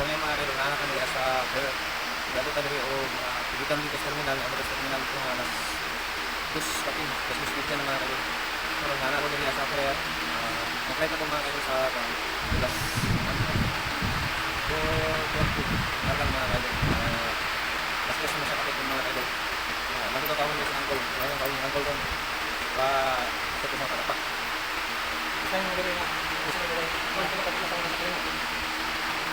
So ngayon mga kayo, naanak kami sa Dalo kami o mga pigitan dito sa terminal, ang sa terminal ko nga nas bus kapin, kasi speed ka na mga kayo. Pero naanak ko din sa prayer. Uh, Nakalight ako mga kayo sa uh, plus So, Aragang mga kayo. Uh, mas mas mo sa kapit ng mga kayo. Uh, Nakita ko sa uncle. Ngayon ako yung uncle ko. Pa, ito ko mga katapak. Isa yung mga gawin na. Gusto ko gawin. Kung ito kapit na sa mga kayo. Sabi ko sa mga kayo.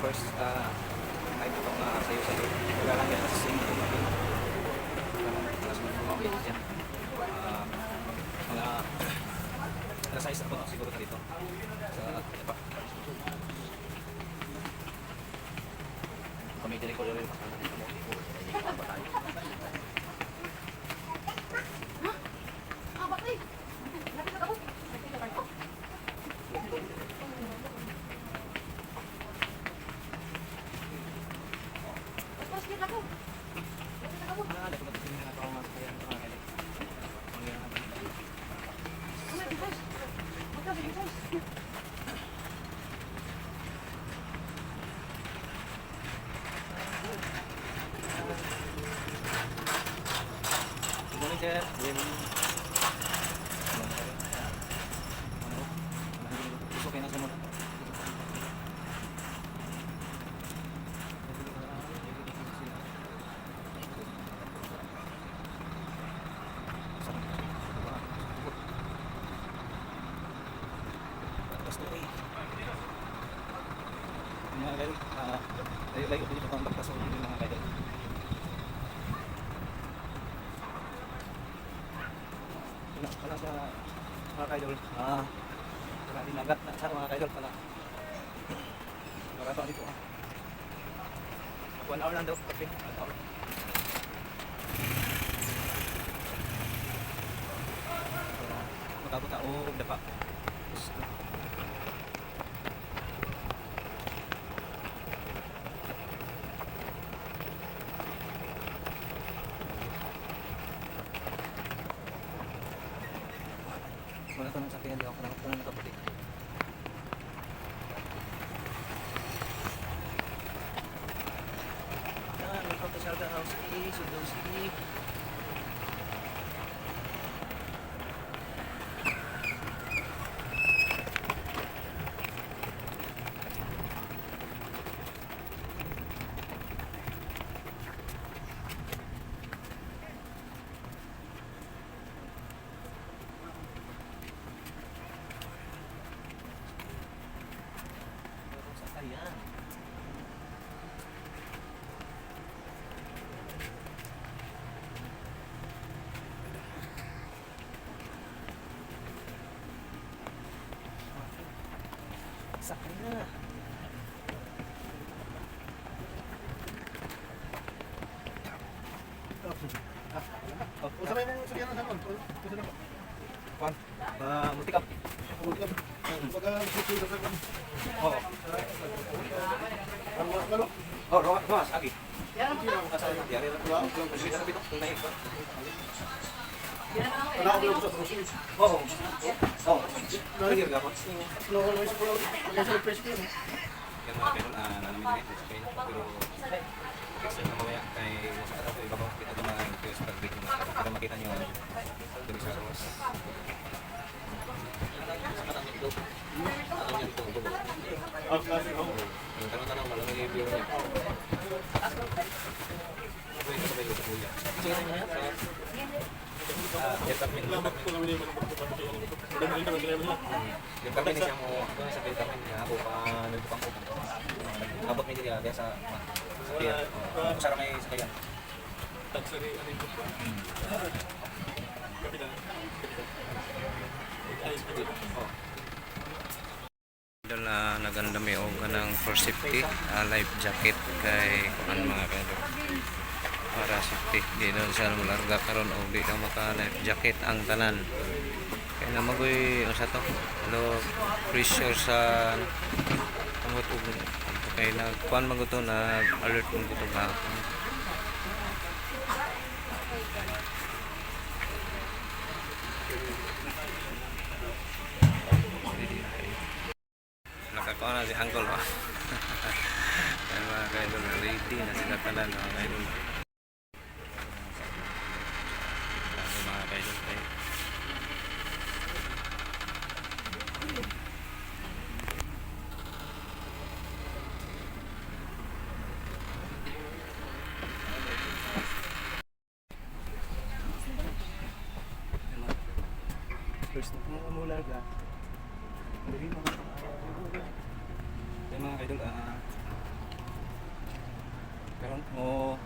first uh, night itong uh, sayo sayo. Wala lang yan sa sing. Mas mga dyan. Ah, mga alas 6 ako siguro ka dito. Sa Epa. Committee recorder rin. Apa tayo? Ah, bakit? Lapit ako. Tapos kita ako. Ah, dapat ko tingin na ako mga kaya mga kaya. Mga Kumay, guys. Magkasi, guys. Good morning, sir. Good morning. Ano? Gusto kayo na sumunod. Mga kayo, ah, layo-layo po ang bagtas sa mga kayo. Wala, wala sa mga kaidol. Ah, wala din na sa mga kaidol pala. Pa dito ah. One hour lang daw, kape. One hour. Makabot na, oo, dapa. Gusto. Wala ko nang sakyan, di ako na nakaputi. May photoshop ka house E, Sudong City. Sakay na. Oh, Kung sabay mong sakyan ng sabon, kung sabay mo. Juan, ah, multi-cam. Pagka susi sa sabon. Oo. Ano ba? Ano? Oh, Romas, Romas, Agi. Asal yari lang. Wala. Sige, sa pito. Tunay ko. Ano ako lang sa susi? Oo. Oo. Nagir ka po. Lang sa pulo? Pagka sa press ko. Yan mga nalamin na ito. Pero, extra na mamaya kay sa kita ito mga na para makita nyo ang sa ako. Yung tanong-tanong, malamig yung view niya. Ito Yung kami ni siya mo, sa kami niya, ako pa nagpang ko. Abot mi diri ah, sa sa pier. Oh, Sara may sakayan. Oh. Idol na nagandami og kanang for safety ah, life jacket kay kuan mga kadol para safety di daw siya malarga karon og di daw maka life jacket ang tanan. Kay na magoy ang sa to? Low pressure sa amot og kay na kuan man na alert mo to gahapon nakakuha na si Uncle ba? Yan mga kaidol, ready na sila tanan mga kaidol. Ano mga kaidol kayo? First na mga mulaga. Dili mga Yan mga idol ah. Karon mo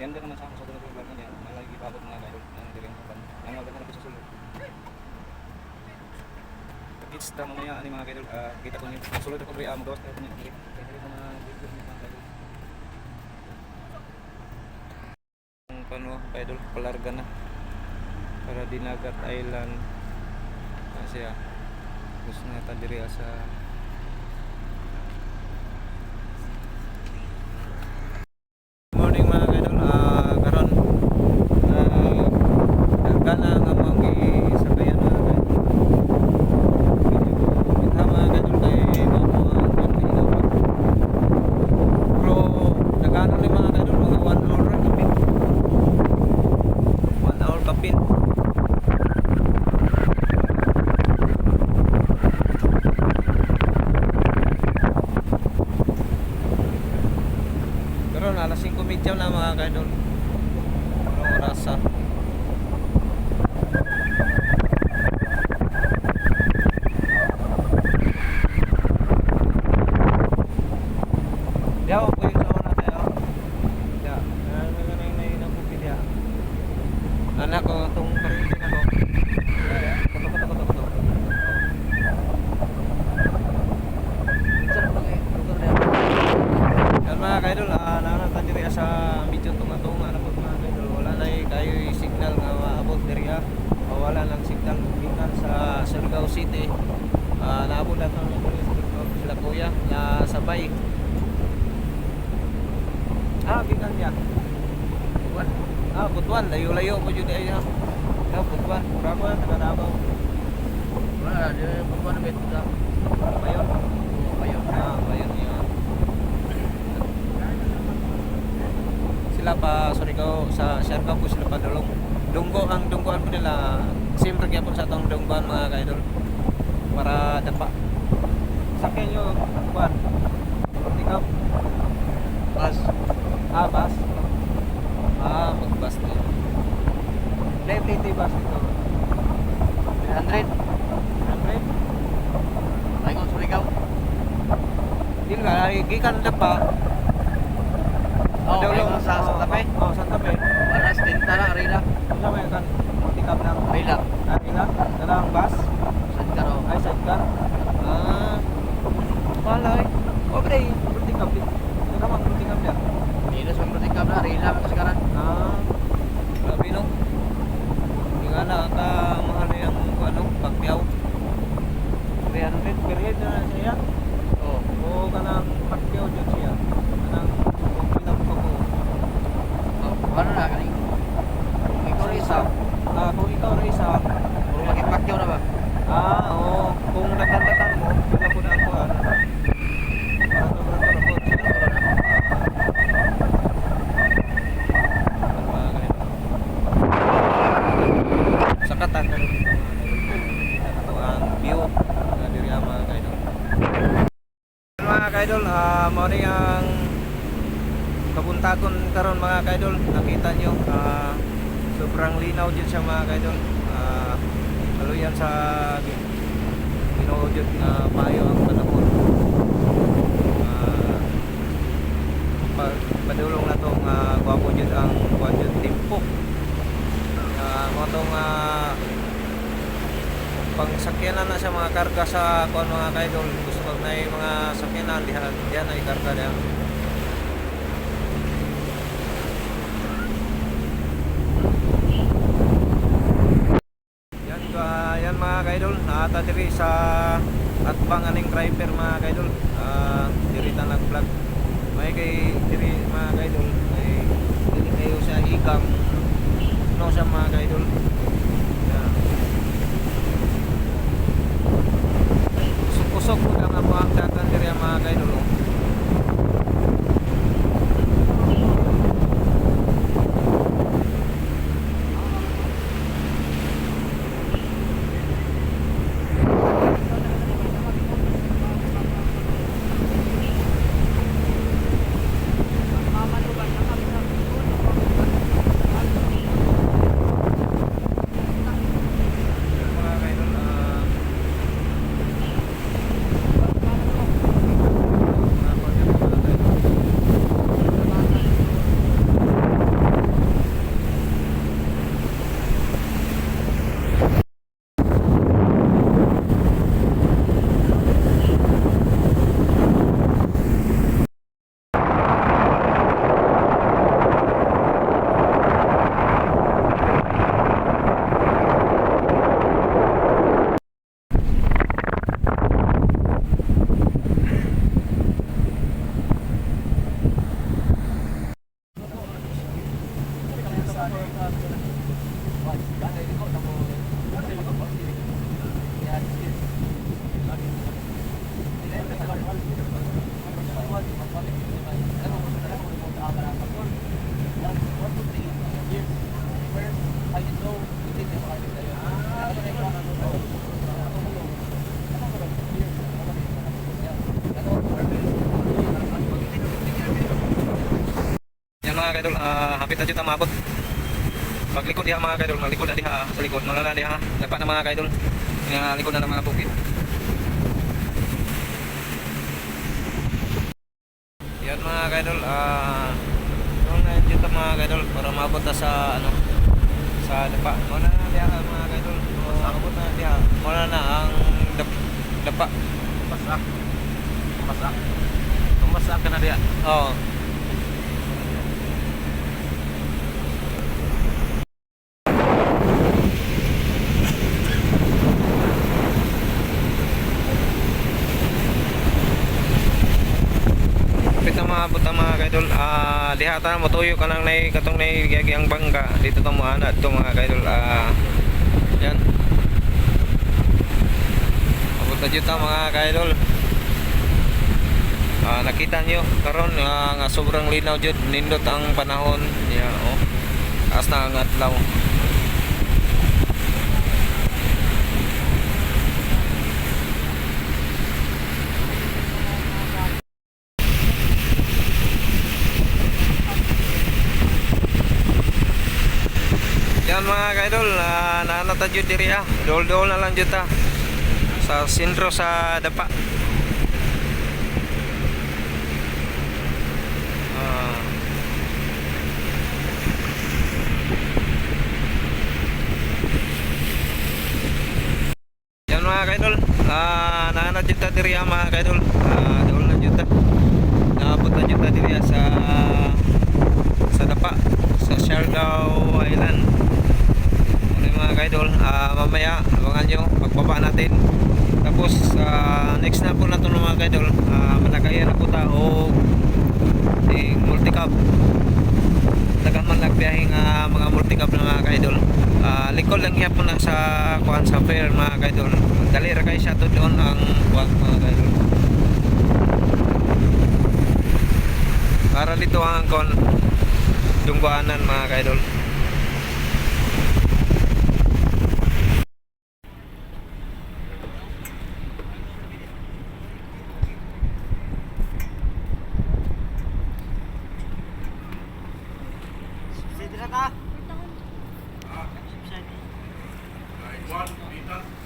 yan ka naman sa sa tulog ng niya. Malagi paabot mga idol ang diring kapan. Ang mga na sa sulod. Ta mamaya ani mga idol ah kita ko ni sulod ako bri ah magawas tayo niya. Kaya dili ko na video ni mga idol. Ang pano, idol, palarga na. Para dinagat island. Kasi ah, gusto na ta diri sa morning mga kaidol ah karon ah kana nga mo gisabayan na kita mga kaidol kay mo mo ang konting daw pero nagano ni mga kaidol mga 1 hour ra kapin 1 hour kapin Pero na alas 5.30 na mga kaidol. Parang orasa. Diya ako po yung sama natin. Oh. Diya. Ano nga nang naiinang po diya. Anak ko, itong paritin ako. Koto, koto, koto, koto. Yan mga kaidol, ah, nanatan diri sa medyo tunga-tunga na po mga kaidol. Wala na eh, kayo signal nga maabot diri ah. Wala lang signal gikan sa Surigao City. Ah, naabot na ito sila kuya na sabay. Ah, gikan niya. Butuan. Ah, butuan. Layo-layo po yun ay ah. Ah, butuan. Murago na, taga Davao. Wala, di buwan na beto na. Bayon. Bayon. Ah, bayon niya. Sila pa, ko, sa Siargao po sila pa dulong. Dunggo, ang dunggoan po nila, siyempre kaya po sa itong dunggoan mga kaidol. Para dapa. Sakyan nyo, kuan. Pick up. Pas. Ah, bus. Ah, mag-bus na yun. FTT bus ito. 300. 100? Ay ko Surigao. Hindi nga, gikan na. Oh, ay Dulong. ko sa Santa Fe. Oh, Santa Fe. Para sa tinta na Arila. Ano may kan? Pick up ng Arila. Arila? Dalang bus? Sa Karo. Ay, sidecar? Ah. Palay. Okay, pick up. Ito naman, pick up niya. Dito sa Protikam na Arila magkasagaran. Ah. Grabe no. Hindi nga na, ka mahal yung ano, pagpiyaw. 300 per head na siya. Oh. O kanang pagpiyaw dyan siya. Kanang kung pinagpago. Oh, ano na kani? Kung ikaw rin isa, Ah, kung ikaw na isa, kung makipakyaw na ba? Ah, oo. Kung nagkandatan mo, wala po na ako ano. Para sobrang karapot. Sa katan na rin. Ito ang view na diri ang mga kaidol. Mga kaidol, ah mao ni ang kabuntagon karon mga kaidol. Nakita nyo, ah sobrang linaw din siya mga kaidol. yan sa ginuudyo nga payo ang panahon. Ah, pa, padulong na tong uh, gwapo jud ang jud tempo. Uh, mo tong ah, pang sakyanan na sa mga karga sa kuan mga kaidol gusto na yung mga sakyanan diha diha na ikarga diha. Yan, uh, yan mga naata diri sa atbang aning driver mga kaidol. Ah, diri ta nag-vlog. May kay diri mga kaidol, may dili kayo sa ikang no sa mga kaidol. Yan. Usok-usok po ang mga diri mga kaidol. oh. Yan, mga kaidol, ah, mga kuwan yan, mga kaidol. Yan mga kaidol, ah, hapit na dito maabot. Paglikod diha mga kaidol, maglikod na diha sa likod. Mga na diha, dapat na mga kaidol. Nga likod na ng mga bukid. Yan mga kaidol, ah uh, na dito mga kaidol para maabot na sa ano sa dapa. Muna na diha mga kaidol. Maabot na diha. Muna na ang dap, dapa. Masak. Masak. Tumasak ka na diya. Oo. Kapit na mga buta mga kaidol, ah dihata mo tuyo ka nang nay katong nay ang bangga dito to mo ana to mga kaidol ah. Yan. Abot na ta mga kaidol. Ah, nakita nyo karon ah, nga sobrang linaw jud nindot ang panahon. Ya oh. As na ang adlaw Yan mga kaidol, uh, naanata jud diri ah. Dol-dol na lang jud ta. Sa sentro sa dapa. Ah. Yan mga kaidol, ah naanat jud ta diri ah, mga kaidol. Ah dol na jud ta. Naabot na jud ta diri ah, sa sa dapa sa Siargao Island. Kaidol, ah mamaya abangan nyo pagbaba natin. Tapos ah, next na po na to mga kaidol, ah manakayan na po ta o multi-cab taga man uh, mga multi-cab na mga kaidol uh, likod lang hiya po na sa kuan sa fair mga kaidol dali ra kay siya to doon ang kuan mga kaidol para dito ang kuan dungguanan mga kaidol Sidra ka. One, dito.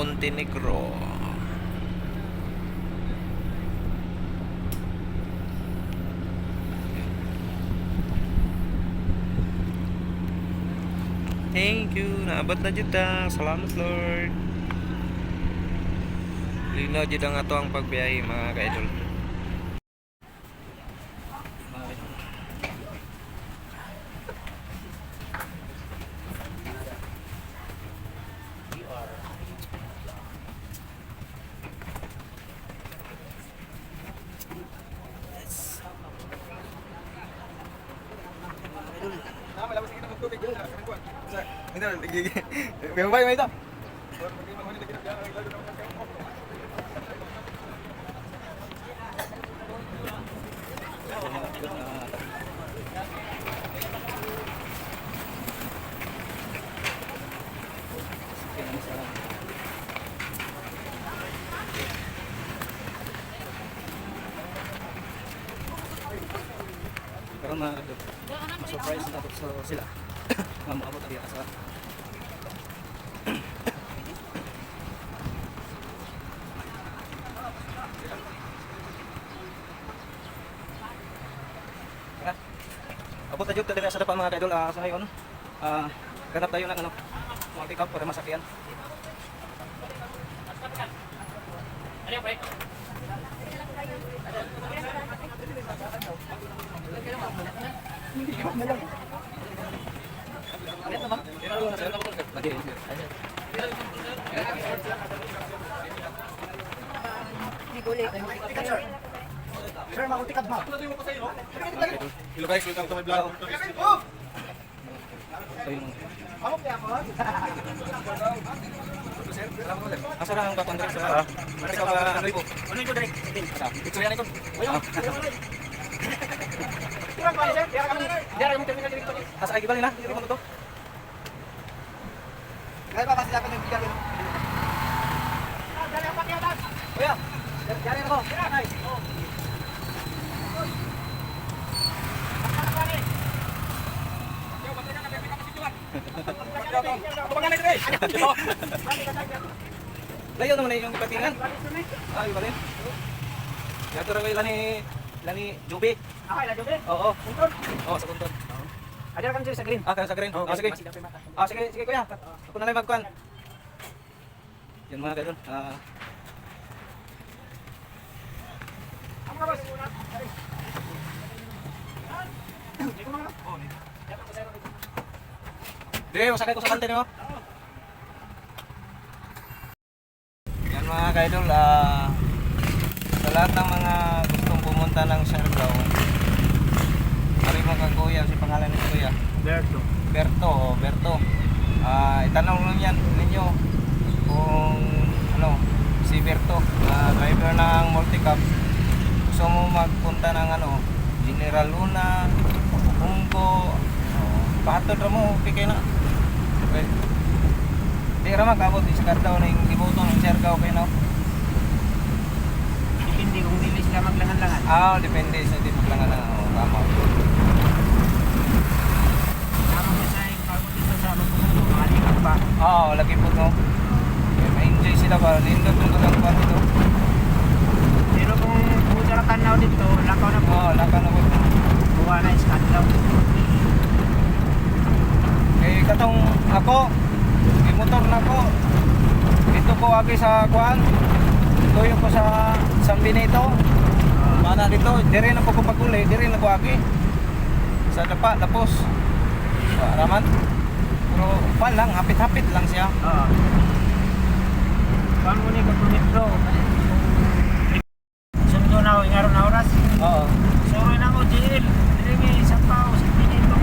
Montenegro. Thank you. Naabot na jud ta. Salamat Lord. Linaw jud ang ato ang pagbiyahe mga ka-idol. Mga idol. May bay may ito. Pero ma-surprise na sila. Nga maabot ang sa Abot na jud ta diri sa dapat mga kaidol ah, sa ngayon. Ah, ganap tayo ng ano, mga pick up para masakyan. Sir, makuntikad mo. Hello guys, welcome to my vlog. Asa na ang bakon diri sa Ano ka ba ano ko? Ano ito diri? Asa? Picture yan ito. Kurang pa, sir. Diyan kami. Diyan kami terminal dito. Asa ay? Diri mo to. Kaya pa dapat nagbigay yun. Dali ang pakiatas. Kuya, diyan ako. Layo naman na yung patingan. Ah, iba rin. Yato rin lani lani Jubi. Okay, na Jude. Oo. Tuntun. Oo, sa kuntod. Adiyan kami sa green. Ah, sa green. Ah, sige. Ah, sige, sige kuya. Ako na lang magkuhan. Yan mga ganun. Ah, Ang mga boss. Dire, masakay ko sa kante mo. Yan mga kaidol, ah, sa lahat ng mga gustong pumunta ng Siargao, ari mo kang kuya, si pangalan ni kuya. Berto. Berto, o Berto. Ah, itanong lang yan ninyo kung ano, si Berto, ah, driver ng multicab. Gusto mo magpunta ng ano, General Luna, Bungo, oh, pahatod mo, pikay na. Okay. Di ra magabot di sa kardaw na yung ibuto ng Siargao kay no. Dipindi kung dili sila maglangan-langan. Ah, depende sa di lang na oh, tama. Ako mo sa yung pagod dito sa Lugbo. Maalikat pa. Oo, lagi po no. Eh, Ma-enjoy sila ba? Lindot yung kagangkuhan dito. Pero kung kung sa tanaw dito, lakaw na po. Oo, laka na po. Buwa na is kadlaw. Eh, katong ako, motor na ko. Dito ko agi sa kuan. Tuyo ko sa San Benito. Mana dito, dire na po ko paguli, dire na ko agi. Sa dapa, tapos. Sa Araman. Pero pa lang, hapit-hapit lang siya. Oo. Kung mo ni kapunitro. Sundo na ako ingaro na oras. Oo. Suro na ako, JL. Dili nga isang pao sa pinito.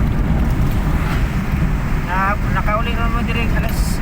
Na, nakauli na mo diri alas alas